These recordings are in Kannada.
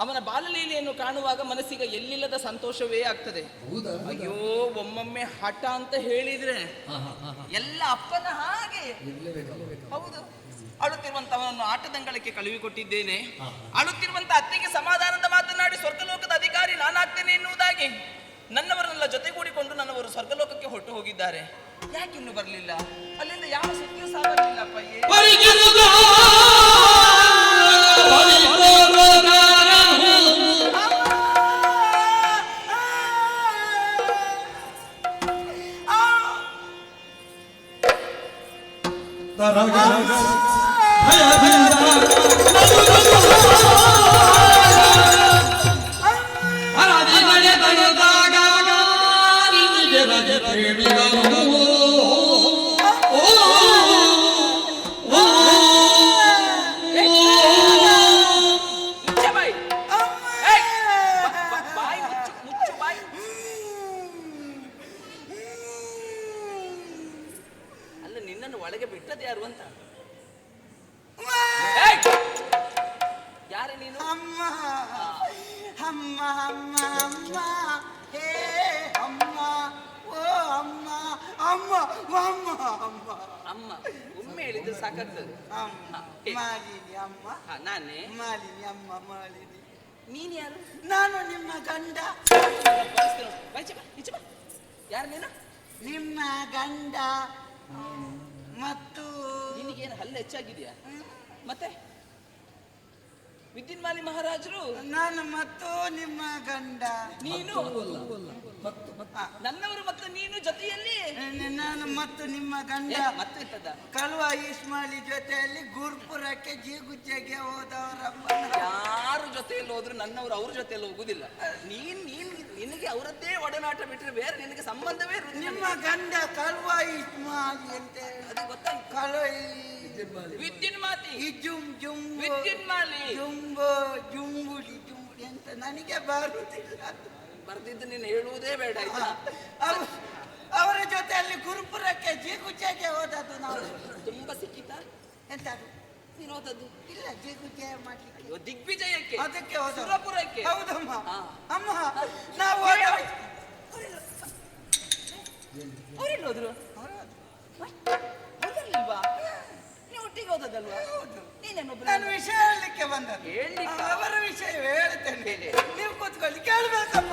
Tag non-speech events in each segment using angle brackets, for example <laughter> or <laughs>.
ಅವನ ಬಾಲಲೀಲೆಯನ್ನು ಕಾಣುವಾಗ ಮನಸ್ಸಿಗೆ ಎಲ್ಲಿಲ್ಲದ ಸಂತೋಷವೇ ಆಗ್ತದೆ. ಹೌದಾ ಅಯ್ಯೋ ಒಮ್ಮೊಮ್ಮೆ ಹಠ ಅಂತ ಹೇಳಿದ್ರೆ. ಎಲ್ಲ ಅಪ್ಪನ ಹಾಗೆ. ಹೌದು. ಅಳುತ್ತಿರುವಂತವನನ್ನು ಆಟದಂಗಳಕ್ಕೆ ಕಳುಹಿಕೊಟ್ಟಿದ್ದೇನೆ. ಅಳುತ್ತಿರುವಂತ ಅತ್ತೆಗೆ ಸಮಾಧಾನದ ಮಾತನಾಡಿ ಸ್ವರ್ಗಲೋಕದ ಅಧಿಕಾರಿ ನಾನಾಗ್ತೇನೆ ಎನ್ನುವುದಾಗಿ ನನ್ನವರನ್ನೆಲ್ಲ ಜೊತೆಗೂಡಿಕೊಂಡು ನನ್ನವರು ಸ್ವರ್ಗಲೋಕಕ್ಕೆ ಹೊರಟು ಹೋಗಿದ್ದಾರೆ. ಯಾಕೆ ಇನ್ನು ಬರಲಿಲ್ಲ? ಅಲ್ಲಿಂದ ಯಾವ ಸುದ್ದಿಯೂ ಸಹ રાજ પ્રેમી ગાવું ಗಂಡ. ಯಾರು ನೀನು? ನಿಮ್ಮ ಗಂಡ. ಮತ್ತು ನಿನಗೇನು ಹಲ್ಲೆ ಹೆಚ್ಚಾಗಿದೆಯಾ? ಮತ್ತೆ? ವಿದ್ಯುನ್ಮಾಲಿ ಮಹಾರಾಜರು? ನಾನು ಮತ್ತು ನಿಮ್ಮ ಗಂಡ. ನೀನು? ಮತ್ತು ಮತ್ತು ನನ್ನವರು ಮತ್ತು ನೀನು ಜೊತೆಯಲ್ಲಿ? ನಾನು ಮತ್ತು ನಿಮ್ಮ ಗಂಡ ಮತ್ತೆ ಇರ್ತದ ಕಳುವ ಈಸ್ಮಾಲಿ ಜೊತೆಯಲ್ಲಿ ಗುರ್ಪುರಕ್ಕೆ ಜೀಗುಜ್ಜೆಗೆ ಹೋದವರಮ್ಮ ಯಾರು ಜೊತೆಯಲ್ಲಿ ಹೋದ್ರು ನನ್ನವರು ಅವ್ರ ಜೊತೆಯಲ್ಲಿ ಹೋಗುದಿಲ್ಲ. ನೀನ್ ನೀನ್ ನಿನಗೆ ಅವರದ್ದೇ ಒಡನಾಟ ಬಿಟ್ಟರೆ ಬೇರೆ ನಿನಗೆ ಸಂಬಂಧವೇ ಇರುವುದಿಲ್ಲ. ನಿಮ್ಮ ಗಂಡ ಕಳುವ ಈಸ್ಮಾಲಿ ಅಂತ. ಅದು ಗೊತ್ತಾಯ್ತು ಕಳುವ ವಿದ್ಯುನ್ಮಾತಿ ಜುಂ ಜುಮ್ ಜುಮ್ ವಿದ್ಯುನ್ಮಾಲಿ. ಜುಂಬು ಜುಂಬುಲಿ ಅಂತ ನನಗೆ ಬರುವುದಿಲ್ಲ ಬರ್ದಿದ್ದು ನೀನು ಹೇಳುವುದೇ ಬೇಡ ಆಯ್ತಾ ಜೊತೆ ಅವರ ಜೊತೆಯಲ್ಲಿ ಗುರುಪುರಕ್ಕೆ ಜೀಗುಜ್ಜೆಗೆ ಹೋದದ್ದು ನಾವು ತುಂಬಾ ಸಿಕ್ಕಿತ ಎಂತ ಅದು? ನೀನು ಹೋದದ್ದು ಇಲ್ಲ ಜೀಗುಜ್ಜೆ ಮಾಡ್ಲಿಕ್ಕೆ ಅಯ್ಯೋ ದಿಗ್ವಿಜಯಕ್ಕೆ ಅದಕ್ಕೆ ಹೋದ ಸುರಪುರಕ್ಕೆ ಹೌದಮ್ಮ ಹಾ. ಅಮ್ಮ ನಾವು ಹೋದ ಅವ್ರೆಲ್ಲಿ ಹೋದ್ರು ಹೋದಲ್ವಾ ಹೋದದಲ್ವಾ ಹೌದು. ನೀನೇನೊಬ್ಬ ನಾನು ವಿಷಯ ಹೇಳಲಿಕ್ಕೆ ಬಂದದ್ದು ಹೇಳ್ಲಿಕ್ಕ? ಅವರ ವಿಷಯ ಹೇಳ್ತೇನೆ ಹೇಳಿ. ನೀವು ಕೂತ್ಕೊಳ್ಳಿ ಕೇಳ್ಬೇಕಮ್ಮ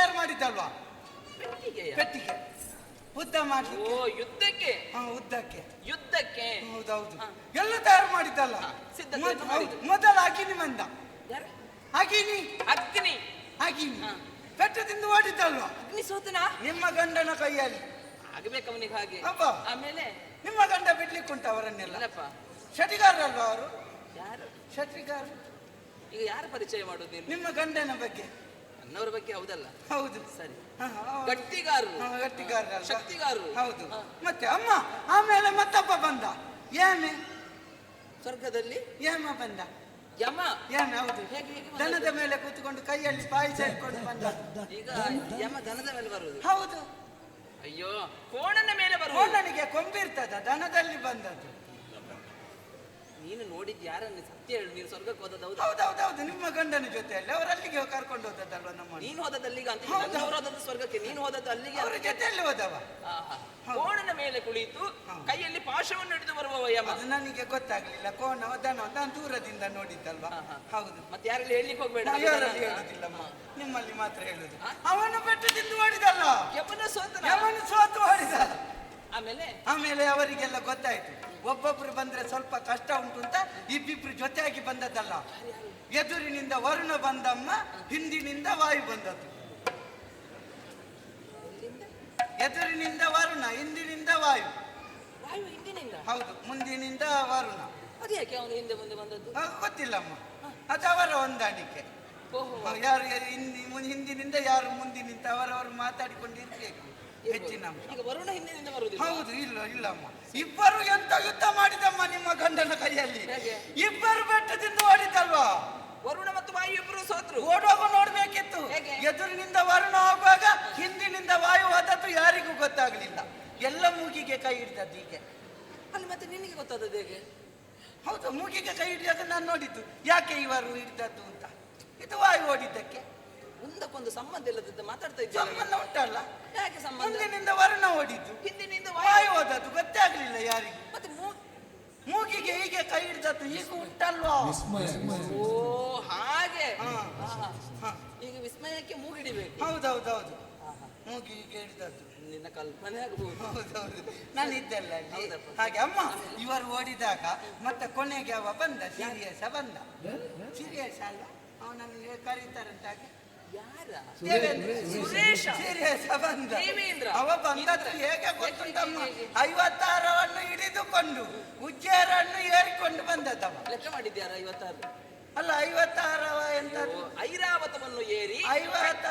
ತಯಾರು ಮಾಡಿದ್ದಲ್ವಾ? ಪೆಟ್ಟಿಗೆಯ? ಪೆಟ್ಟಿಗೆ. ಉದ್ದ ಓ ಮಾಡ್ಲಿಕ್ಕೆ ಯುದ್ಧಕ್ಕೆ? ಹಾ ಉದ್ದಕ್ಕೆ. ಯುದ್ಧಕ್ಕೆ? ಹೌದೌದು. ಹಾ. ಎಲ್ಲ ತಯಾರು ಮಾಡಿದ್ದಲ್ಲ? ಹಾ, ಸಿದ್ಧತೆ ಮೊದ್- ಮಾಡಿದ್ದು. ಹೌದು, ಮೊದಲು ಅಗಿನಿ ಬಂದ ಯಾರು? ಅಗಿನಿ. ಅಗ್ನಿ. ಅಗಿನಿ. ಹಾ. ಪೆಟ್ಟು ತಿಂದು ಓಡಿದ್ದಲ್ವಾ? ಅಗ್ನಿ ಸೋತನಾ ನಿಮ್ಮ ಗಂಡನ ಕೈಯಲ್ಲಿ. ಆಗ್ಬೇಕು ಅವನಿಗೆ ಹಾಗೆ. ಅಪ್ಪ. ಆಮೇಲೆ? ನಿಮ್ಮ ಗಂಡ ಬಿಡ್ಲಿಕ್ಕುಂಟ ಅವರನ್ನೆಲ್ಲ. ಇಲ್ಲಪ್ಪ. ಅವರು? ಯಾರು? ಶಟಿಗಾರ. ಈಗ ಯಾರು ಪರಿಚಯ ಮಾಡೋದು? ನಿಮ್ಮ ಗಂಡನ ಬಗ್ಗೆ. ನನ್ನವರ ಬಗ್ಗೆ ಹೌದಲ್ಲ? ಹೌದು. ಸರಿ. ಗಟ್ಟಿಗಾರರು. ಹಾ, ಗಟ್ಟಿಗಾರರಲ್ವಾ? ಶಕ್ತಿಗಾರರು. ಹೌದು. ಮತ್ತೆ ಅಮ್ಮ ಆಮೇಲೆ ಮತ್ತಪ್ಪ ಬಂದ. ಏಮೆ? ಸ್ವರ್ಗದಲ್ಲಿ? ಯಮ ಬಂದ. ಯಮ. ಯಮ ಹೌದು. ಹೇಗೆ ಹೇಗೆ ದನದ ಮೇಲೆ ಕೂತ್ಕೊಂಡು ಕೈಯಲ್ಲಿ ಪಾಯಸ ಇಟ್ಕೊಂಡು ಬಂದ. ಈಗ ಯಮ ದನದ ಮೇಲೆ ಬರುವುದು. ಹೌದು. ಅಯ್ಯೋ ಕೋಣನ ಮೇಲೆ ಬರುವ ಕೋಣನಿಗೆ ಕೊಂಬಿರ್ತದ ದನದಲ್ಲಿ ಬಂದದ್ದು. ನೀನು ನೋಡಿದ್ ಯಾರನ್ನು ಸತ್ಯ ಹೇಳು? ನೀನು ಸ್ವರ್ಗಕ್ಕೆ ಹೋದದ್ದು ಹೌದು? ಹೌದು ನಿಮ್ಮ ಗಂಡನ ಜೊತೆಯಲ್ಲಿ ಅವರಲ್ಲಿಗೆ ಕರ್ಕೊಂಡು ಹೋದದ್ದಲ್ವ ನಮ್ಮ ನೀನು ಹೋದದ್ದು ಅಲ್ಲಿಗೆ ಅಂತ? ಹೌದು. ಹೋದ. ಹೋದದ್ದು ಸ್ವರ್ಗಕ್ಕೆ ನೀನು ಹೋದದ್ದು ಅಲ್ಲಿಗೆ ಅವ್ರ ಜೊತೆ ಜೊತೆಯಲ್ಲಿ ಹೋದವ. ಆಹಾ. ಕೋಣನ ಮೇಲೆ ಕುಳಿತು ಕೈಯಲ್ಲಿ ಪಾಶವನ್ನು ಹಿಡಿದು ಬರುವವ ಯಮ ಅದು ನನಗೆ ಗೊತ್ತಾಗ್ಲಿಲ್ಲ. ಕೋಣ ದನ ನಾನು ದೂರದಿಂದ ನೋಡಿದ್ದಲ್ವಾ? ಹಾ, ಹಾ. ಹೌದು. ಮತ್ತೆ ಯಾರಲ್ಲಿ ಹೇಳಲಿಕ್ಕೆ ಹೋಗ್ಬೇಡ? ಯಾರಲ್ಲಿ ಹೇಳುದಿಲ್ಲಮ್ಮ. ನಿಮ್ಮಲ್ಲಿ ಮಾತ್ರ ಹೇಳುದು? ಅವನು ಬೆಟ್ಟದಿಂದ ಓಡಿದಲ್ಲ? ಯಮನ ಸೋತನ ಸೋತು ಓಡಿದ. ಆಮೇಲೆ? ಆಮೇಲೆ ಅವರಿಗೆಲ್ಲ ಗೊತ್ತಾಯ್ತು. ಒಬ್ಬೊಬ್ರು ಬಂದ್ರೆ ಸ್ವಲ್ಪ ಕಷ್ಟ ಉಂಟು ಅಂತ ಇಬ್ಬಿಬ್ರು ಜೊತೆಯಾಗಿ ಬಂದದ್ದಲ್ಲ. ಎದುರಿನಿಂದ ವರುಣ ಬಂದಮ್ಮ ಹಿಂದಿನಿಂದ ವಾಯು ಬಂದದ್ದು. ಎದುರಿನಿಂದ ವರುಣ ಹಿಂದಿನಿಂದ ವಾಯು. ವಾಯು ಹಿಂದಿನಿಂದ? ಹೌದು ಮುಂದಿನಿಂದ ವರುಣ. ಅದು ಯಾಕೆ ಅವನು ಹಿಂದೆ ಮುಂದೆ ಬಂದದ್ದು? ಗೊತ್ತಿಲ್ಲಮ್ಮ. ಅದು ಅವರ ಹೊಂದಾಣಿಕೆ. ಓಹೋ. ಯಾರು ಯಾರು ಹಿಂದಿ ಹಿಂದಿನಿಂದ ಯಾರು ಮುಂದಿನಿಂದ ಅವರವರು ಮಾತಾಡಿಕೊಂಡಿರ್ಬೇಕು. ಹೆಚ್ಚಿನ ಅಂಶ. ಈಗ ವರುಣ ಹಿಂದಿನಿಂದ ಬರುವುದಿಲ್ಲ. ಹೌದು ಇಲ್ಲ ಇಲ್ಲ ಅಮ್ಮ. ಇಬ್ಬರು ಎಂತ ಯುದ್ಧ ಮಾಡಿದಮ್ಮ ನಿಮ್ಮ ಗಂಡನ ಕೈಯಲ್ಲಿ? ಇಬ್ಬರು ಬೆಟ್ಟದಿಂದ ಓಡಿದಲ್ವಾ ವರುಣ ಮತ್ತು ವಾಯು ಇಬ್ಬರು ಸೋತ್ರು. ಓಡುವಾಗ ನೋಡ್ಬೇಕಿತ್ತು? ಎದುರಿನಿಂದ ವರುಣ ಹೋಗುವಾಗ ಹಿಂದಿನಿಂದ ವಾಯು ಹೋದದ್ದು ಯಾರಿಗೂ ಗೊತ್ತಾಗ್ಲಿಲ್ಲ. ಎಲ್ಲ ಮೂಗಿಗೆ ಕೈ ಹಿಡಿದದ್ದು ಹೀಗೆ. ಅಲ್ಲಿ ಮತ್ತೆ ನಿನಗೆ ಗೊತ್ತಾದದ್ದು ಹೇಗೆ? ಹೌದು ಮೂಗಿಗೆ ಕೈ ಹಿಡಿದಾಗ ನಾನು ನೋಡಿದ್ದು ಯಾಕೆ ಇವರು ಹಿಡಿದದ್ದು ಅಂತ? ಇದು ವಾಯು ಓಡಿದ್ದಕ್ಕೆ. ಒಂದಕ್ಕೊಂದು ಸಂಬಂಧ ಇಲ್ಲದಿದ್ದ ಮಾತಾಡ್ತಾ ಇದ್ದ ಸಂಬಂಧ ಉಂಟಲ್ಲ ಯಾಕೆ ಸಂಬಂಧ? ಮುಂದಿನಿಂದ ವರ್ಣ ಓಡಿದ್ದು. ಹಿಂದಿನಿಂದ ವಾಯು ಹೋದದ್ದು ಗೊತ್ತೇ ಆಗ್ಲಿಲ್ಲ ಯಾರಿಗೆ. ಮತ್ತೆ ಮೂ- ಮೂಗಿಗೆ ಹೀಗೆ ಕೈ ಹಿಡಿದದ್ದು ಈಗ ಉಂಟಲ್ವಾ? ಓ ಹಾಗೆ. ಹಾ. ಹ. ಈಗ ವಿಸ್ಮಯಕ್ಕೆ ಮೂಗಿಡಿಬೇಕು ಹೌದೌದೌದು. ಮೂಗಿಗೆ ಹಿಡಿದದ್ದು. ನಿನ್ನ ಕಲ್ಪನೆ ಆಗಬಹುದು ಹೌದೌದು. ನಾನು ಇದ್ದಲ್ಲ ಅಲ್ಲಿ ಹೌದಪ್ಪ. ಹಾಗೆ ಅಮ್ಮ ಇವರು ಓಡಿದಾಗ ಮತ್ತೆ ಕೊನೆಗೆ ಅವ ಬಂದ ಸೀರಿಯಸ್ ಬಂದ. ಸೀರಿಯಸ್ ಅಲ್ಲ ಅವನನ್ನು ಕರೀತಾರಂತ ಹಾಗೆ ಸುರೇಶ. ಬಂದ. ಅವ ಬಂದದ್ದು. ಹೇಗೆ ಗೊತ್ತುಂಟಮ್ಮ? ಐವತ್ತಾರವನ್ನು ಹಿಡಿದುಕೊಂಡು ಉಜ್ಜೇರನ್ನು ಏರಿಕೊಂಡು ಬಂದದ್ದವ ಲೆಕ್ಕ ಮಾಡಿದ್ಯಾರ ಐವತ್ತಾರು ಅಲ್ಲ ಐವತ್ತಾರವ ಎಂತ ಐರಾವತವನ್ನು ಏರಿ ಐವತ್ತ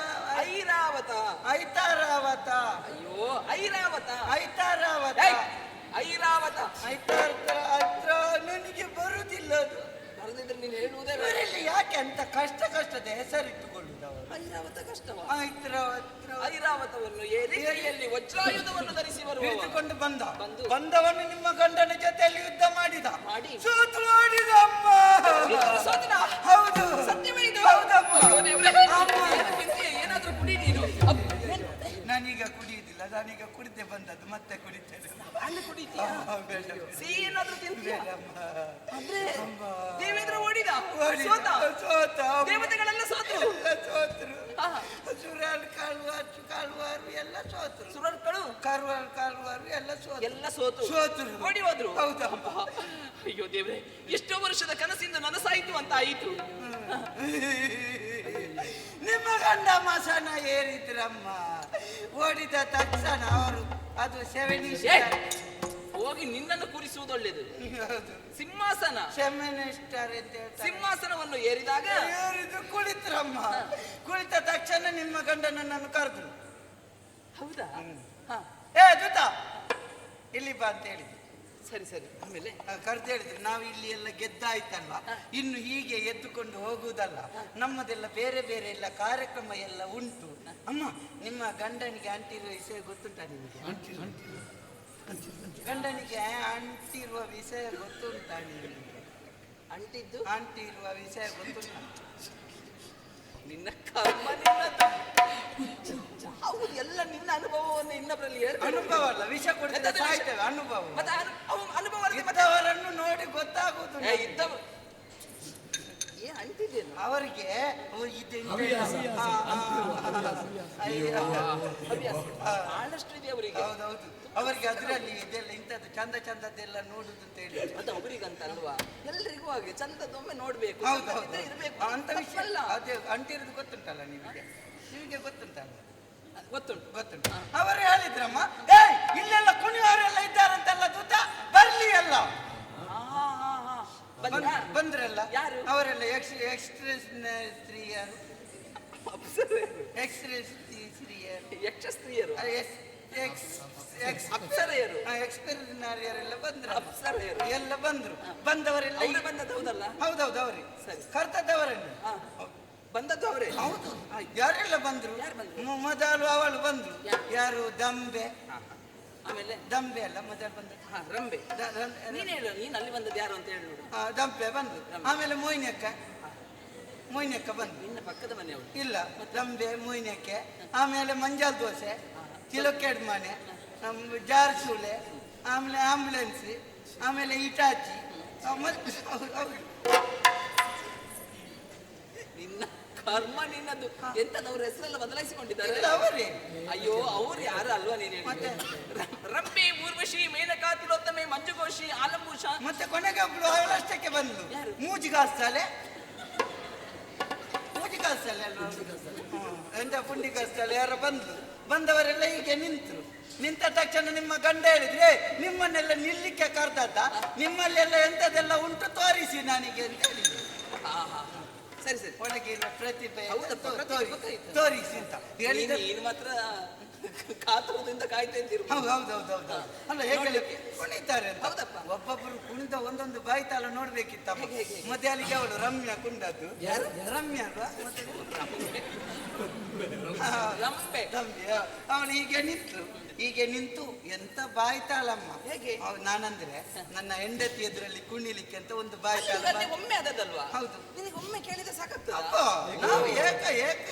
ಐರಾವತ ಐತಾರಾವತ ಅಯ್ಯೋ ಐರಾವತ ಐತಾರಾವತ ಐರಾವತ ಐತಾರ್ಥ ಹತ್ರ ನನಗೆ ಬರುದಿಲ್ಲ ಅದು ಬರದಿದ್ರೆ ನೀನು ಹೇಳುವುದೇ ಬರಲಿ ಯಾಕೆ ಅಂತ ಕಷ್ಟ ಕಷ್ಟದ ಅವರು ಐರಾವತ ಕಷ್ಟವ ಐರಾವತವನ್ನು ಏರಿ ಕೈಯಲ್ಲಿ ವಜ್ರಾಯುಧವನ್ನು ಧರಿಸಿ ಬರುವ ಬಂದು. ಬಂದವನು ನಿಮ್ಮ ಗಂಡನ ಜೊತೆಯಲ್ಲಿ ಯುದ್ಧ ಮಾಡಿದ ಮಾಡಿ. ಸೋತು ಮಾಡಿದ ಅಮ್ಮ ನಾನೀಗ ಕುಡಿದೆ ಬಂದದ್ದು ಮತ್ತೆ ಕುಡಿತೇನೆ ಅಲ್ಲಿ ಕುಡಿತೀಯ ಬೇಡ. ಸಿಹಿ ಏನಾದ್ರೂ ತಿಂತೀಯ ಬೇಡಮ್ಮ. ಅಂದ್ರೆ. ದೇವೇಂದ್ರ ಓಡಿದ ಓಡಿದ. ಸೋತ ಸೋತ. ದೇವತೆಗಳೆಲ್ಲ ಸೋತರು ಎಲ್ಲ ಸೋತರು ಆಹಾ. ಸುರಾಲ್ ಕಾಲ್ವಾರು ಕಾಲ್ವಾರು ಎಲ್ಲ ಸೋತರು ಸುರರ್ಗಳು ಕಾರ್ವಾರ್ ಕಾಲ್ವಾರು ಎಲ್ಲ ಸೋತರು ಎಲ್ಲ ಸೋತು ಸೋತರು ಓಡಿ ಹೋದ್ರು ಹೌದಮ್ಮ. ಅಬ್ಬಾ. ಅಯ್ಯೋ ದೇವ್ರೆ ಎಷ್ಟೋ ವರ್ಷದ ಕನಸಿಂದ ನನಸಾಯಿತು ಅಂತ ಆಯಿತು ನಿಮ್ಮ ಗಂಡ ಮಸನ ಏರಿದ್ರಮ್ಮ? ಓಡಿದ ತಕ್ಷಣ ಅವರು ಅದು ಸೆವೆನಿ ಹೋಗಿ ನಿನ್ನನ್ನು ಕೂರಿಸುವುದು ಒಳ್ಳೇದು. ಸಿಂಹಾಸನ. ಸೆಮಿನಿಸ್ಟರ್ ಸ್ಟಾರ್ ಅಂತ ಹೇಳ್ತಾರೆ ಸಿಂಹಾಸನವನ್ನು ಏರಿದಾಗ ಏರಿದ್ರು ಕುಳಿತ್ರಮ್ಮ. ಕುಳಿತ ತಕ್ಷಣ ನಿಮ್ಮ ಗಂಡ ನನ್ನನ್ನು ಕರೆದ್ರು ಹೌದಾ? ಹಾ. ಏ ಜೂತ ಇಲ್ಲಿ ಬಾ ಅಂತ ಹೇಳಿದ್ರು ಸರಿ ಸರಿ ಆಮೇಲೆ? ಕರೆದು ಹೇಳಿದ್ರೆ ನಾವು ಇಲ್ಲಿ ಎಲ್ಲ ಗೆದ್ದಾಯ್ತಲ್ವ? ಇನ್ನು ಹೀಗೆ ಎದ್ದುಕೊಂಡು ಹೋಗುವುದಲ್ಲ? ನಮ್ಮದೆಲ್ಲ ಬೇರೆ ಬೇರೆ ಎಲ್ಲ ಕಾರ್ಯಕ್ರಮ ಎಲ್ಲ ಉಂಟು. ಅಮ್ಮ ನಿಮ್ಮ ಗಂಡನಿಗೆ ಅಂಟಿರುವ ವಿಷಯ ಗೊತ್ತುಂಟ ನಿಮಗೆ? ಗಂಡನಿಗೆ ಅಂಟಿರುವ ವಿಷಯ ಗೊತ್ತುಂಟ ನಿಮಗೆ? ಅಂಟಿದ್ದು ಅಂಟಿರುವ ವಿಷಯ ಗೊತ್ತುಂಟ? ನಿನ್ನ ಕರ್ಮ ನಿನ್ನದು ಹೌದು ಎಲ್ಲ ನಿನ್ನ ಅನುಭವವನ್ನು ಇನ್ನೊಬ್ಬರಲ್ಲಿ ಅನುಭವ ಅಲ್ಲ ವಿಷ ಕೊಡ್ತೇವೆ ಅನುಭವ. ಮತ್ತೆ ಅನು- ಅವು ಅನುಭವ ಅಲ್ಲದೆ ಮತ್ತೆ ಇದ್ದವರನ್ನು ನೋಡಿ ಗೊತ್ತಾಗುವುದು ಏ, ಇದ್ದವ ಏನ್ ಅಂಟಿದ್ದೇನು ಅವರಿಗೆ ಅವ್ರು ಇದು ಇಂಥ- ಹವ್ಯಾಸ. ಬಹಳಷ್ಟು ಇದೆ ಅವರಿಗೆ ಹೌದೌದು ಅವರಿಗೆ ಅದರಲ್ಲಿ ಇದೆಲ್ಲ ಇಂಥದ್ದು ಚಂದ ಚಂದದ್ದೆಲ್ಲ ನೋಡುದು ಅಂತ ಹೇಳಿ ಅದು ಅವರಿಗಂತ ಅಲ್ವಾ ಎಲ್ರಿಗೂ ಹಾಗೆ ಚಂದದೊಮ್ಮೆ ನೋಡ್ಬೇಕು ಇರ್ಬೇಕು ಅಂತ ವಿಷಯ ಅಲ್ಲ ಅದೇ ಅಂಟಿರೋದು ಗೊತ್ತುಂಟಲ್ಲ ನಿಮಗೆ ನಿಮಗೆ ಗೊತ್ತುಂಟಲ್ಲ ಗೊತ್ತುಂಟು ಗೊತ್ತುಂಟು ಅವರು ಹೇಳಿದ್ರಮ್ಮ ಏಯ್ ಇಲ್ಲೆಲ್ಲ ಕುಣಿಯವರೆಲ್ಲ ಇದ್ದಾರಂತಲ್ಲ ದೂತ ಬರ್ಲಿ ಅಲ್ಲ. ಬಂದ್ರಲ್ಲ ಯಾರು? ಅವರೆಲ್ಲ ಎಕ್ಸ್ ಎಕ್ಸ್ಪ್ರೆಸ್ ಸ್ತ್ರೀಯರು ಯಕ್ಷ ಸ್ತ್ರೀಯರು ಎಕ್ಸ್ ಎಕ್ಸ್ ಎಕ್ಸ್ ಅಪ್ಸರೆಯರು ಎಕ್ಸ್ಪೆರಿನಾರಿಯರೆಲ್ಲ ಬಂದರು? ಅಪ್ಸರೆಯರು ಎಲ್ಲ ಬಂದ್ರು. ಬಂದವರೆಲ್ಲ ಅವರೇ ಬಂದದ್ದು ಹೌದಲ್ಲ ಹೌದೌದು ಅವ್ರಿ. ಸರಿ. ಕರ್ತದವರನ್ನು ಬಂದದ್ದು ಅವರೇ? ಹೌದು. ಯಾರೆಲ್ಲ ಬಂದ್ರು? ಮೊದಲು ಅವಳು ಬಂದ್ರು. ಯಾರು? ದಂಬೆ. ಆಮೇಲೆ? ದಂಬೆ ಅಲ್ಲ ಮೊದಲು ಬಂದ ಹಾ ರಂಬೆ. ನೀನು ಹೇಳು ನೀನ್ ಅಲ್ಲಿ ಬಂದದ್ದು ಯಾರು ಅಂತ ಹೇಳಿ ನೋಡು. ದಂಬೆ ಬಂದ್ರು. ಆಮೇಲೆ ಮೊಯ್ನಕ್ಕ ಮೊಯ್ನಕ್ಕ ಬಂದ್ರು. ನಿನ್ನ ಪಕ್ಕದ ಮನೆಯವರು ಇಲ್ಲ ರಂಬೆ ಮೊಯ್ನಕ್ಕೆ. ಆಮೇಲೆ ಮಂಜಾಲ್ ದೋಸೆ ಕಿಲೋಕೆಡ್ ಮನೆ ನಮ್ಮ ಜಾರ್ ಸೂಳೆ ಆಮೇಲೆ ಆಂಬುಲೆನ್ಸ್ ಆಮೇಲೆ ಇಟಾಚಿ ನಿನ್ನ ಕರ್ಮ ನಿನ್ನದು. ಅವ್ರ ಹೆಸರೆಲ್ಲ ಬದಲಾಯಿಸಿಕೊಂಡಿದ್ದಾರೆ? ಅವರೇ. ಅಯ್ಯೋ ಅವ್ರು ಯಾರು ಅಲ್ವಾ ನೀನು ಮತ್ತೆ? ರಂಬಿ ಊರ್ವಶಿ ಮೇನಕಾ ತಿಲೋತ್ತಮೆ ಮಂಜುಘೋಷಿ ಆಲಂಬೂಷ. ಮತ್ತೆ ಕೊನೆಗೆ ಒಬ್ಳು ಅವಳಷ್ಟಕ್ಕೆ ಬಂದ್ಲು? ಮೂಜಿಗಾಸ್ತಲೆ ಮೂಜಿಗಾಸ್ತಲೆ ಎಂತ ಪುಂಡಿ ಯಾರೋ ಬಂದ್ಲು ಬಂದವರೆಲ್ಲ ಹೀಗೆ ನಿಂತರು. ನಿಂತ ತಕ್ಷಣ ನಿಮ್ಮ ಗಂಡ ಹೇಳಿದ್ರೆ ನಿಮ್ಮನ್ನೆಲ್ಲ ನಿಲ್ಲಿಕ್ಕೆ ಕರ್ದದ್ದ? ನಿಮ್ಮಲ್ಲೆಲ್ಲ ಎಂತದೆಲ್ಲ ಉಂಟು ತೋರಿಸಿ ನನಗೆ ಅಂತ ಹೇಳಿದ್ರು. ಸರಿ ಸರಿ. ಒಳಗಿನ ಪ್ರತಿಭೆ. ತೋರಿಸಿ ಅಂತ ಹೇಳಿದ ಮಾತ್ರ ಕಾತುರದಿಂದ ಕಾಯ್ತಾ ಇದ್ದೀರ. ಹೌದು ಹೌದು ಹೌದು ಹೌದು. ಅಲ್ಲ ಹೇಗೆ. ಕುಣಿತಾರೆ ಅಂತ? ಹೌದಪ್ಪ. ಒಬ್ಬೊಬ್ಬರು ಕುಣಿದ ಒಂದೊಂದು ಬಾಯ್ತಾಲ ನೋಡ್ಬೇಕಿತ್ತ ಮಧ್ಯಾಹ್ನಕ್ಕೆ ಅವಳು ರಮ್ಯಾ ಕುಂಡದ್ದು? ರಮ್ಯಾ ಅಲ್ವಾ? <laughs> ಮತ್ತೆ ಅವನು ಹೀಗೆ ನಿಂತು ಹೀಗೆ ನಿಂತು ಎಂತ ಬಾಯ್ತಾಳಮ್ಮ. ಹೇಗೆ? ನಾನಂದ್ರೆ ನನ್ನ ಹೆಂಡತಿ ಎದುರಲ್ಲಿ ಕುಣಿಲಿಕ್ಕೆ ಅಂತ ಒಂದು ಬಾಯ್ತಾಳ ಒಮ್ಮೆ ಆದದಲ್ವಾ ಹೌದು. ನಿನಗೆ ಒಮ್ಮೆ ಕೇಳಿದ್ರೆ ಸಾಕತ್ತು ಅಪ್ಪ ನಾವು ಏಕ ಏಕ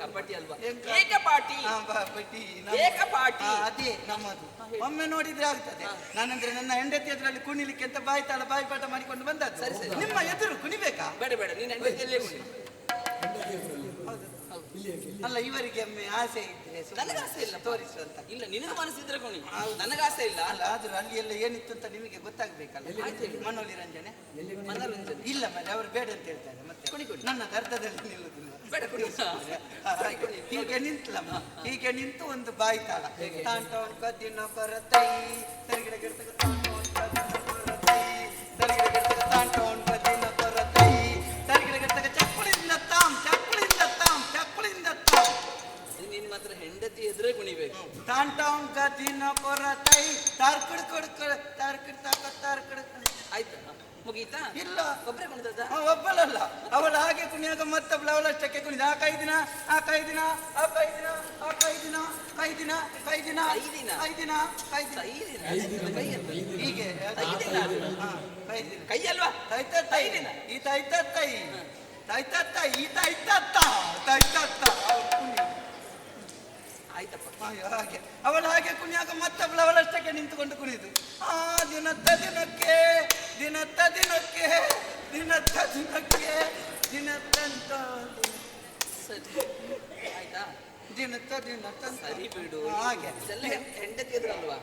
ಕಬಡ್ಡಿ. ಅಲ್ವಾ? ಏಕ- ಏಕಪಾಟಿ. ನಮ್ಮ- ಏಕಪಾಟಿ. ಅದೇ ನಮ್ಮದು. ಒಮ್ಮೆ ನೋಡಿದ್ರೆ ಆಗ್ತದೆ. ನಾನಂದ್ರೆ ನನ್ನ ಹೆಂಡತಿ ಎದುರಲ್ಲಿ ಕುಣಿಲಿಕ್ಕೆ ಅಂತ ಬಾಯ್ತಾಳ ಬಾಯ್ಪಾಠ ಬಾಯಿ ಪಾಠ ಮಾಡಿಕೊಂಡು ಬಂದದ್ದು. ಸರಿ, ಸರಿ. ನಿಮ್ಮ ಎದುರು ಕುಣಿಬೇಕಾ? ಬೇಡ ಬೇಡ ನೀನು ಹೆಂಡತಿಯಲ್ಲೇ ಉಂಟು ಅಲ್ಲ ಇವರಿಗೆ ಒಮ್ಮೆ ಆಸೆ ಇದ್ರೆ ನನಗೆ ಆಸೆ ಇಲ್ಲ ತೋರಿಸು ಅಂತ. ಇಲ್ಲ ನಿನಗೆ ಮನಸ್ಸಿದ್ರೆ ಕೊಣಿ ಹೌದು. ನನಗೆ ಆಸೆ ಇಲ್ಲ ಅಲ್ಲ. ಆದ್ರೂ ಅಲ್ಲಿ ಎಲ್ಲ ಏನಿತ್ತು ಅಂತ ನಿಮಗೆ ಗೊತ್ತಾಗ್ಬೇಕಲ್ಲ. ಆಯ್ತು ಮನೋಲಿ ರಂಜನೆ? ಎಲ್ಲಿ ಬಂದಿದೆ? ಮನೋರಂಜನೆ ಇಲ್ಲ ಮೇಲೆ ಅವರು ಬೇಡ ಅಂತ ಹೇಳ್ತಾರೆ ಮತ್ತೆ. ನನ್ನ ಅರ್ಧದಲ್ಲಿ ನಿಲ್ಲುದಿಲ್ಲ. ಬೇಡ. ಹೀಗೆ ನಿಂತಲಮ್ಮ. ಹೀಗೆ ನಿಂತು ಒಂದು ಬಾಯಿ ತಾಳ. ತಾಂಟೋನ್ ಕದ್ದಿನ ಕೊರತೈ ತರಿಗಿಡ ಗಿಡತಕ ಮಾತ್ರ ಹೆಂಡತಿ ಎದುರೇ ಕುಣಿಬೇಕು. ತಾಂಟೋನ್ ಕದ್ದಿನ ಕೊರತೈ ತಾರ್ಕಡ್ ಕೊಡ್ಕೊಳ ತಾರ್ಕಡ್ ತಾಕ ತಾರ್ಕಡ್ ಆಯ್ತಾ ಮುಗೀತಾ? ಇಲ್ಲ. ಒಬ್ಬರೇ ಕುಣಿದದ ಒಬ್ಬಳಲ್ಲ. ಅವಳ ಹಾಗೆ ಕುಣಿಯಾಗ ಮತ್ತೊಬ್ಬಳು ಅವಳಷ್ಟಕ್ಕೆ ಕುಣಿದ. ಆ ಕೈ ದಿನ ಆ ಕೈ ದಿನ ಆ ಕೈ ದಿನ ಆ ಕೈ ದಿನ ಕೈ ದಿನ ಕೈ ದಿನ ಕೈ ದಿನ? ಕೈ ದಿನ ಕೈ ದಿನ ಐದು ದಿನ ಕೈ ಹೀಗೆ. ಕೈ ದಿನ ಹಾ, ಕೈ ದಿನ ಕೈ ಅಲ್ವಾ? ತೈತ ತೈ ದಿನ ಈ ತಾಯ್ತ ತೈ ತಾಯ್ತ ತೈ ಈ ತೈತತ್ತ ತೈ ಕುಣಿ. ಆಯ್ತಪ್ಪ. ಅಯ್ಯೋ, ಹಾಗೆ. ಅವಳು ಹಾಗೆ ಕುಣಿಯಾಗ ಮತ್ತೊಬ್ಬಳು ಅವಳಷ್ಟಕ್ಕೆ ನಿಂತುಕೊಂಡು ಕುಣಿದು. ಆ ದಿನತ್ತ ದಿನಕ್ಕೆ ದಿನತ್ತ ದಿನಕ್ಕೆ ದಿನತ್ತ ದಿನಕ್ಕೆ ದಿನತ್ತಂತ ಸರಿ. ಆಯ್ತಾ? ದಿನತ್ತ ದಿನತ್ತ ಸರಿ ಬಿಡು. ಹಾಗೆ. ಹೆಂಡತಿ ಎದುರಲ್ವಾ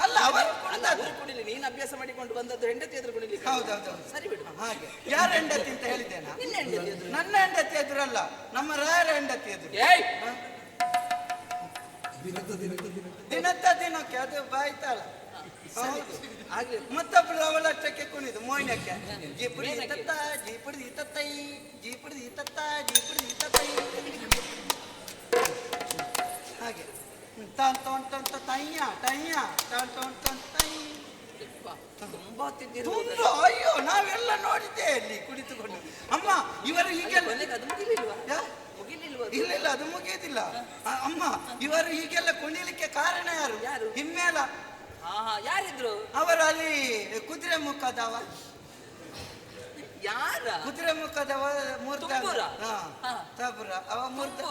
ಅಲ್ಲ ಅವರು ಅಲ್ಲ ಅವರು ಕುಣಿಲಿ ನೀನು ಅಭ್ಯಾಸ ಮಾಡಿಕೊಂಡು ಬಂದದ್ದು ಹೆಂಡತಿ ಎದುರು ಕುಣಿಲಿ ಹೌದೌದು ಸರಿ ಬಿಡು. ಹಾಗೆ. ಯಾರ ಹೆಂಡತಿ ಅಂತ ಹೇಳಿದ್ದೇನಾ? ನಿನ್ನ ಹೆಂಡತಿ ಎದುರು. ನನ್ನ ಹೆಂಡತಿ ಎದುರಲ್ಲ ನಮ್ಮ ರಾಯರ ಹೆಂಡತಿ ಎದುರು. ಏಯ್! ದಿನದ ದಿನಕ್ಕೆ ಅದು ಬಾಯ್ತಾಳ. ಆಗ್ಲಿ ಮತ್ತೊಬ್ಳು ಅವಳಷ್ಟಕ್ಕೆ ಕುಣಿದು ಮೋಯ್ನಕ್ಕೆ ಜೀಪುಡಿ ಮೇನಕ್ಕೆ. ಇತ್ತತ್ತ ಜೀಪುಡಿ ಇತ್ತತ್ತೈ ಜೀಪುಡಿ ಇತ್ತತ್ತ ಜೀಪುಡಿ ಇತ್ತತ್ತೈ ಹಾಗೆ. ತಾನ್ ತೊಂಡ್ ತೊಂತ ತಯ್ಯ ತಯ್ಯ? ತಾನ್ ತೊಂಡ್ ತೊಂತ ತೈ ಬಾ ತುಂಬಾ ತುಂಬ ಅಯ್ಯೋ ನಾವೆಲ್ಲ ನೋಡಿದ್ದೆ ಅಲ್ಲಿ ಕುಳಿತುಕೊಂಡು. ಅಮ್ಮ ಇವರು ಹೀಗೆಲ್ಲ ಕೊನೆಗೆ ಅದು ಮುಗಿಲಿಲ್ವಾ? ಇಲ್ಲ ಇಲ್ಲ ಅದು ಮುಗಿಯುದಿಲ್ಲ. ಅಮ್ಮ ಇವರು ಹೀಗೆಲ್ಲ ಕುಣಿಲಿಕ್ಕೆ ಕಾರಣ ಯಾರು? ಯಾರು? ಹಿಮ್ಮೇಲ. ಯಾರಿದ್ರು? ಅವರು ಅಲ್ಲಿ ಕುದುರೆ ಮುಖದವ. ಯಾರ? ಕುದುರೆ ಮುಖದವ ಮೂರ್ತಾಪುರ ತುಂಬೂರ? ಅವ ಮತ್ತೆ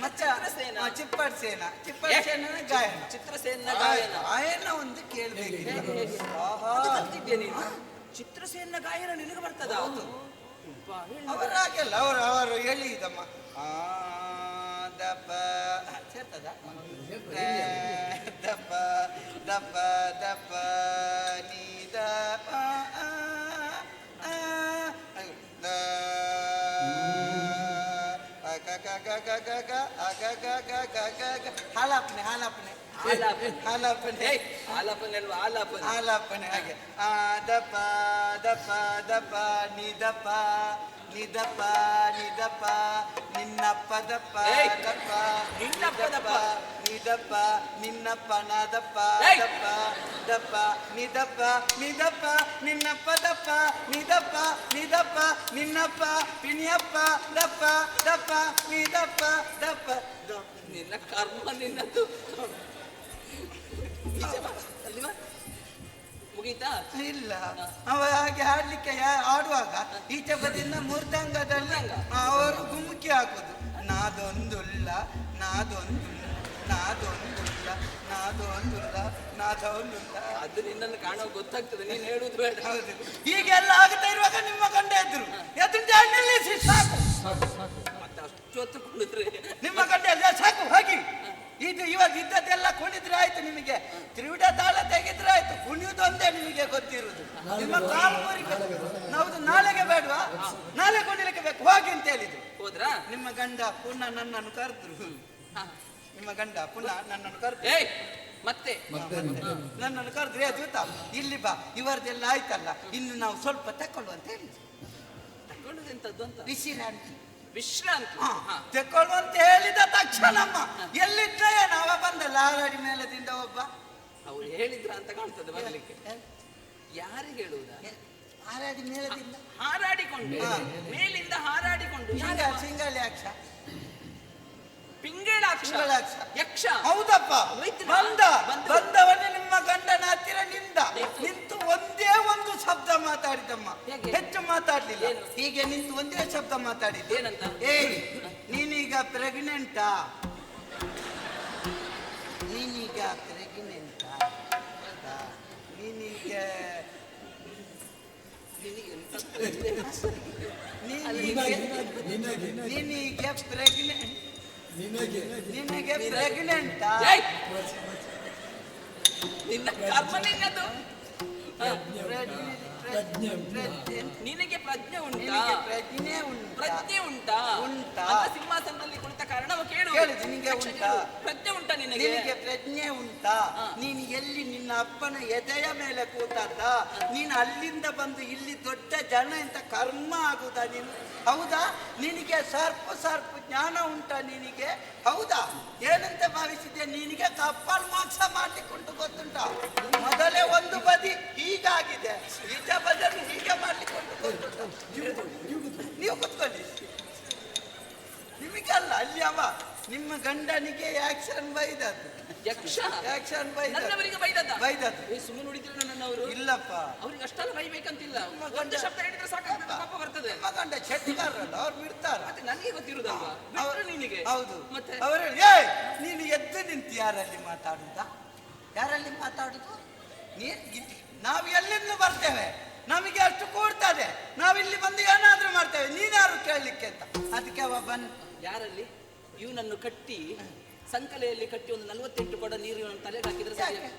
ಮತ್ತೆ ಚಿತ್ರಸೇನ? ಸೇನಾ? ಚಿಪ್ಪಡ್ ಸೇನ. ಚಿಪ್ಪಡ್ ಸೇನ ಗಾಯನ. ಚಿತ್ರಸೇನ ಗಾಯನ. ಗಾಯನ ಒಂದು ಕೇಳಬೇಕು? ಆಹಾ. ಚಿತ್ರಸೇನ ಗಾಯನ ನಿನಗೆ ಬರ್ತದ? ಹೌದು. ಹಾಗೆಲ್ಲ. ಅವರು ಅವರು ಹೇಳಿದಮ್ಮ ಆ ದಪ್ಪ ಸೇರ್ತದ ದಪ್ಪ ದಪ್ಪ ದಪ್ಪ ನೀ ದಪ ಹಾಲಾಪನೆ ಹಾಲಾಪನೆ. ಹಾಲಾಪನೆ ಏಯ್, ಆಲಾಪನೆ ಅಲ್ವಾ ಹಾಲಾಪನೆ ಹಾಲಾಪನೆ ಹಾಗೆ ಆ ದಪ ದಪ ದಪ ನಿದಪ ನಿದಪ ನಿದಪ ನಿನ್ನಪ್ಪ ದಪ್ಪ! ದಪ್ಪ ನಿನ್ನಪ್ಪ ದಪ್ಪ. ನಿದಪ್ಪ ನಿನ್ನಪ್ಪ ನಾದಪ್ಪ! ದಪ್ಪ ದಪ್ಪ ನಿದಪ್ಪ ನಿದಪ್ಪ ನಿನ್ನಪ್ಪ ದಪ್ಪ ನಿದಪ್ಪ ನಿದಪ್ಪ ನಿನ್ನಪ್ಪ ಪಿಣಿಯಪ್ಪ ದಪ್ಪ ದಪ್ಪ ನಿದಪ್ಪ ದಪ್ಪ. ದಪ್ಪ ನಿನ್ನ ಕರ್ಮ ನಿನ್ನದು. ಮುಗೀತಾ? ಇಲ್ಲ. ಅವ ಹಾಗೆ ಹಾಡ್ಲಿಕ್ಕೆ ಆಡುವಾಗ ಈಚೆ ಬದಿಯಿಂದ ಮೂರ್ಧಾಂಗದಲ್ಲಿ ಅವರು ಗುಮುಕಿ ಹಾಕುದು. ನಾದೊಂದುಲ್ಲ ನಾದೊಂದುಲ್ಲ. ಅದು ನಿನ್ನನ್ನು ಕಾಣೋ ಗೊತ್ತಾಗ್ತದೆ ನೀನು ಹೇಳುದು ಬೇಡ. ಹೀಗೆಲ್ಲ ಆಗ್ತಾ ಇರುವಾಗ ನಿಮ್ಮ ಗಂಡ ಎದ್ರು ಎದ್ರು ಜಾಗ ನಿಲ್ಲಿಸಿ ಸಾಕು ಮತ್ತೆ ಅಷ್ಟು ಹೊತ್ತು ನಿಮ್ಮ ಗಂಡ ಎಲ್ಲ ಸಾಕು ಹೋಗಿ ಇದು ಇವಾಗ ಇದ್ದದ್ದೆಲ್ಲ ಕುಣಿದ್ರೆ ಆಯ್ತು ನಿಮಗೆ ತ್ರಿವಿಡ ತಾಳ ತೆಗೆದ್ರೆ ಆಯ್ತು ಕುಣಿಯುವುದೊಂದೇ ನಿಮಗೆ ಗೊತ್ತಿರುವುದು ನಿಮ್ಮ ಕಾಲು ಹೌದು ನಾಳೆಗೆ ಬೇಡವಾ? ನಾಳೆ ಕುಣಿಲಿಕ್ಕೆ ಬೇಕು ಹೋಗಿ ಅಂತ ಹೇಳಿದ್ರು ಹೋದ್ರಾ ನಿಮ್ಮ ಗಂಡ ಪುನಃ ನನ್ನನ್ನು ಕರೆದ್ರು. ನಿಮ್ಮ ಗಂಡ ಪುನಃ ನನ್ನನ್ನು ಕರ್ದು ಏಯ್ ಮತ್ತೆ? ನನ್ನನ್ನು ಕರೆದ್ರೆ ಜೂತ ಇಲ್ಲಿ ಬಾ ಇವರದೆಲ್ಲ ಆಯ್ತಲ್ಲ ಇನ್ನು ನಾವು ಸ್ವಲ್ಪ ತಕೊಳ್ಳು ಅಂತ ಹೇಳಿದ್ರು ತಗೊಂಡದೆಂತದ್ದು ಅಂತ? ವಿಶ್ರಾಂತಿ. ವಿಶ್ರಾಂತಿ. ತೆಕ್ಕೊಳ್ಳು ಅಂತ ಹೇಳಿದ ತಕ್ಷಣಮ್ಮ ಎಲ್ಲಿದ್ದ ನಾವ ಬಂದ ಲಾರಡಿ ಮೇಲದಿಂದ ಒಬ್ಬ. ಅವ್ರು ಹೇಳಿದ್ರ ಅಂತ ಕಾಣ್ತದೆ ಬರ್ಲಿಕ್ಕೆ. ಯಾರಿಗೆ ಹೇಳುವುದಾ? ಹಾರಾಡಿ ಮೇಲದಿಂದ. ಹಾರಾಡಿಕೊಂಡು. ಮೇಲಿಂದ ಹಾರಾಡಿಕೊಂಡು. ಸಿಂಗಾಳಿ ಯಾರವ? ಪಿಂಗಳಾಕ್ಷ ಪಿಂಗಳಾಕ್ಷ. ಯಕ್ಷ ಹೌದಪ್ಪ? ಬಂದ ಬಂದು. ಬಂದವನೇ ನಿಮ್ಮ ಗಂಡನ ಹತ್ತಿರ ನಿಂದ ನಿಂತು. ನಿಂತು ಒಂದೇ ಒಂದು ಶಬ್ದ ಮಾತಾಡಿದಮ್ಮ ಹೇಗೆ? ಹೆಚ್ಚು ಮಾತಾಡ್ಲಿಲ್ಲ ಏನು? ಹೀಗೆ ನಿಂತು ಒಂದೇ ಶಬ್ದ ಮಾತಾಡಿದ್ದು ಏನಂತ? ಏ ನೀನೀಗ ಪ್ರೆಗ್ನೆಂಟಾ ನೀನೀಗ ಪ್ರೆಗ್ನೆಂಟಾ ಹೌದಾ? ನೀನೀಗ ನಿನಗೆ ನೀನೀಗ ಪ್ರೆಗ್ನೆಂಟ್ ನಿನಗೆ. ನಿನಗೆ ಪ್ರೆಗ್ನೆಂಟಾ ಏಯ್! ನಿನ್ನ ಕರ್ಮ ನಿನ್ನದು. ಪ್ರಜ್ಞೆ ಉಂಟಾ? ನಿನಗೆ ಪ್ರಜ್ಞೆ ಉಂಟಾ? ಪ್ರಜ್ಞೆ ಉಂಟು. ಪ್ರಜ್ಞೆ ಉಂಟಾ? ಉಂಟಾ? ಸಿಂಹಾಸನದಲ್ಲಿ ಕುಳಿತ ಕಾರಣ ಕೇಳು. ನಿನಗೆ ಉಂಟಾ? ಪ್ರಜ್ಞೆ ಉಂಟಾ ನಿನಗೆ? ನಿನಗೆ ಪ್ರಜ್ಞೆ ಉಂಟಾ. ನೀನು ಎಲ್ಲಿ ನಿನ್ನ ಅಪ್ಪನ ಎದೆಯ ಮೇಲೆ ಕೂತದ್ದ ನೀನು ಅಲ್ಲಿಂದ ಬಂದು ಇಲ್ಲಿ ದೊಡ್ಡ ಜನ ಅಂತ ಕರ್ಮ ಆಗುದಾ ನೀನು? ಹೌದಾ? ನಿನಗೆ ಸರ್ಪ ಸರ್ಪ ಜ್ಞಾನ ಉಂಟಾ ನಿನಗೆ? ಹೌದಾ? ಏನಂತ ಭಾವಿಸಿದ್ಯಾ? ನಿನಗೆ ಕಪ್ಪಲ್ ಮೋಕ್ಷ ಮಾಡ್ಲಿಕ್ಕುಂಟು ಗೊತ್ತುಂಟಾ? ಮೊದಲೇ ಒಂದು ಬದಿ ಹೀಗಾಗಿದೆ. ಈಚ ಬದಿಯನ್ನು ಹೀಗೆ ಮಾಡ್ಲಿಕ್ಕೆ ನೀವು ಕೂತ್ಕೊಳ್ಳಿ ನಿಮಗಲ್ಲ ಅಲ್ಲಿ ಅವ ನಿಮ್ಮ ಗಂಡನಿಗೆ ಆಕ್ಷನ್ ಬೈದದ್ದು ಯಕ್ಷ ಆಕ್ಷನ್ ಬೈದದ್ದು ನನ್ನವರಿಗೆ ಬೈದದ್ದ ಬೈದದ್ದು ಏ ಸುಮ್ಮನೆ ನನ್ನವರು ಇಲ್ಲಪ್ಪ ಅವ್ರಿಗೆ ಅಷ್ಟೆಲ್ಲ ಬೈಬೇಕಂತಿಲ್ಲ ಒಂದು ಗಂಡ- ಶಬ್ದ ಹೇಳಿದ್ರೆ ಸಾಕಾಗ್ತದೆ ಬರ್ತದೆ ನಿಮ್ಮ ಗಂಡ ಶೆಟ್ಟಿಗಾರಲ್ಲ ಅವ್ರು ಬಿಡ್ತಾರೆ ಮತ್ತೆ ನನಗೆ ಗೊತ್ತಿರುದಲ್ವಾ ಅವರು ನಿನಗೆ ಹೌದು ಮತ್ತೆ ಅವರು ಏ ನೀನು ಎದ್ದು ನಿಂತು ಯಾರಲ್ಲಿ ಮಾತಾಡುದ? ಯಾರಲ್ಲಿ ಮಾತಾಡುದು? ನೀನ್ ನಾವು ಎಲ್ಲಿಂದ ಬರ್ತೇವೆ? ನಮಗೆ ಅಷ್ಟು ಕೂಡ್ತದೆ ನಾವಿಲ್ಲಿ ಬಂದು ಏನಾದ್ರೂ ಮಾಡ್ತೇವೆ. ನೀನಾರು ಕೇಳಲಿಕ್ಕೆ ಅಂತ. ಅದಕ್ಕೆ ಅವ ಬನ್ ಯಾರಲ್ಲಿ? ಇವನನ್ನು ಕಟ್ಟಿ ಸಂಕಲೆಯಲ್ಲಿ ಕಟ್ಟಿ ಒಂದು ನಲವತ್ತೆಂಟು ಕೊಡ ನೀರು ಇವನ ತಲೆಗೆ ಹಾಕಿದ್ರೆ?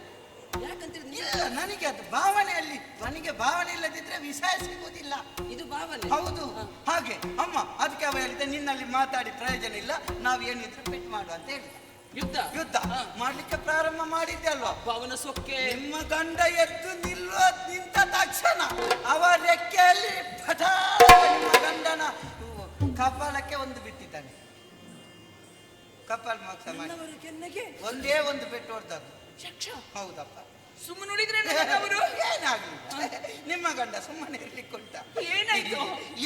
ಯಾಕಂದ್ರೆ ಇಲ್ಲ ನನಗೆ ಅದು ಭಾವನೆಯಲ್ಲಿ ನನಗೆ ಭಾವನೆ ಇಲ್ಲದಿದ್ರೆ ವಿಷಯ ಸಿಗುವುದಿಲ್ಲ. ಇದು ಭಾವನೆ? ಹೌದು. ಹಾಗೆ. ಅಮ್ಮ ಅದಕ್ಕೆ ಅವ ಹೇಳಿದೆ ನಿನ್ನಲ್ಲಿ ಮಾತಾಡಿ ಪ್ರಯೋಜನ ಇಲ್ಲ. ನಾವು ಏನಿದ್ರು ಬಿಟ್ಟು ಮಾಡು ಅಂತ ಹೇಳಿ ಯುದ್ಧ? ಯುದ್ಧ. ಮಾಡ್ಲಿಕ್ಕೆ ಪ್ರಾರಂಭ ಮಾಡಿದ್ದೆ ಅಲ್ವಾ? ಅವನ ಸೊಕ್ಕೆ. ನಿಮ್ಮ ಗಂಡ ಎದ್ದು ನಿಲ್ಲುವ ನಿಂತ ತಕ್ಷಣ ಅವ ರೆಕ್ಕೆಯಲ್ಲಿ ನಿಮ್ಮ ಗಂಡನ ಕಪಾಲಕ್ಕೆ ಒಂದು ಬಿಟ್ಟಿದ್ದಾನೆ. ಕಪಾಲ್ ಮೋಕ್ಷ ಮಾಡಿ. ಕೆನ್ನೆಗೆ? ಒಂದೇ ಒಂದು ಪೆಟ್ಟು ಹೊಡೆದದ್ದು ಯಕ್ಷ. ಹೌದಪ್ಪ. ಸುಮ್ಮನೆ ಉಳಿದ್ರೆ ಅವರು? ಏನಾಗಲಿಲ್ಲ ನಿಮ್ಮ ಗಂಡ ಸುಮ್ಮನೆ ಇರ್ಲಿಕ್ಕುಂಟ. ಏನಾಯ್ತು?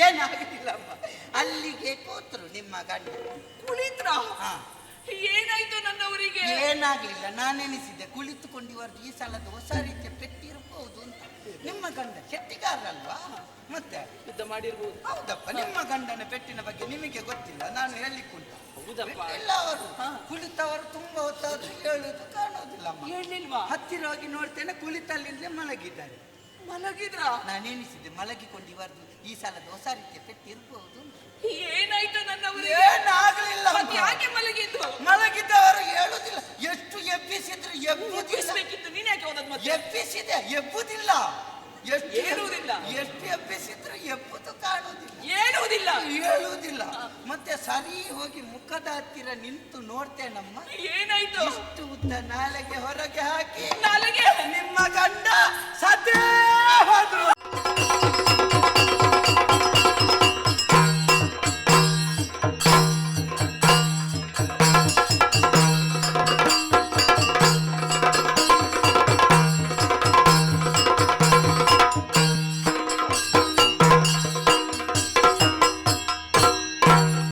ಏನಾಗಲಿಲ್ಲಮ್ಮ ಅಲ್ಲಿಗೆ ಕೂತರು ನಿಮ್ಮ ಗಂಡ. ಕುಳಿತ್ರ. ಏನಾಯ್ತು ನನ್ನವರಿಗೆ? ಏನಾಗ್ಲಿಲ್ಲ. ನಾನೆನಿಸಿದ್ದೆ. ಕುಳಿತುಕೊಂಡು ಇವರದ್ದು ಈ ಸಲದ ಹೊಸ ರೀತಿಯ ಅಂತ ನಿಮ್ಮ ಗಂಡ ಕೆಟ್ಟಿಗಾರಲ್ವಾ ಮತ್ತೆ? ಯುದ್ಧ ಮಾಡಿರ್ಬೋದು. ಹೌದಪ್ಪ ನಿಮ್ಮ ಗಂಡನ ಪೆಟ್ಟಿನ ಬಗ್ಗೆ ನಿಮಗೆ ಗೊತ್ತಿಲ್ಲ. ನಾನು ಹೇಳಿಕ್ಕುಂಟ. ಹೌದಪ್ಪ. ಇಲ್ಲ ಅವರು ಕುಳಿತವರು ತುಂಬಾ ಹೊತ್ತಾದ್ರೂ ಹೇಳುದು ಕಾಣೋದಿಲ್ಲ ಹೇಳಿಲ್ವಾ? ಹತ್ತಿರ ಹೋಗಿ ನೋಡ್ತೇನೆ ಕುಳಿತಲ್ಲಿಂದಲೇ ಮಲಗಿದ್ದಾರೆ. ಮಲಗಿದ್ರ? ನಾನೇನಿಸಿದ್ದೆ ಮಲಗಿಕೊಂಡು ಇವರದು ಈ ಸಲದ ಹೊಸ ರೀತಿಯ ಪೆಟ್ಟು ಇರಬಹುದು ಏನಾಯ್ತು ನನ್ನ ಏನಾಗ್ಲಿಲ್ಲ ಯಾಕೆ ಮಲಗಿದ್ದು? ಮಲಗಿದ್ದವರು ಹೇಳುದಿಲ್ಲ ಎಬ್ಬಿಸಿದೆ ಎಬ್ಬುದಿಲ್ಲ. ಎಷ್ಟು ಏಳುವುದಿಲ್ಲ. ಎಷ್ಟು ಎಬ್ಬಿಸಿದ್ರು ಎಬ್ಬುದು ಕಾಣುವುದಿಲ್ಲ. ಹೇಳುವುದಿಲ್ಲ ಹೇಳುವುದಿಲ್ಲ ಮತ್ತೆ ಸರಿ ಹೋಗಿ ಮುಖದ ಹತ್ತಿರ ನಿಂತು ನೋಡ್ತೇನಮ್ಮ ಏನಾಯ್ತು? ಇಷ್ಟು ಉದ್ದ ನಾಲೆಗೆ ಹೊರಗೆ ಹಾಕಿ. ನಾಲೆಗೆ? ನಿಮ್ಮ ಗಂಡ ಸದ್ಯ ಹೋದ್ರು.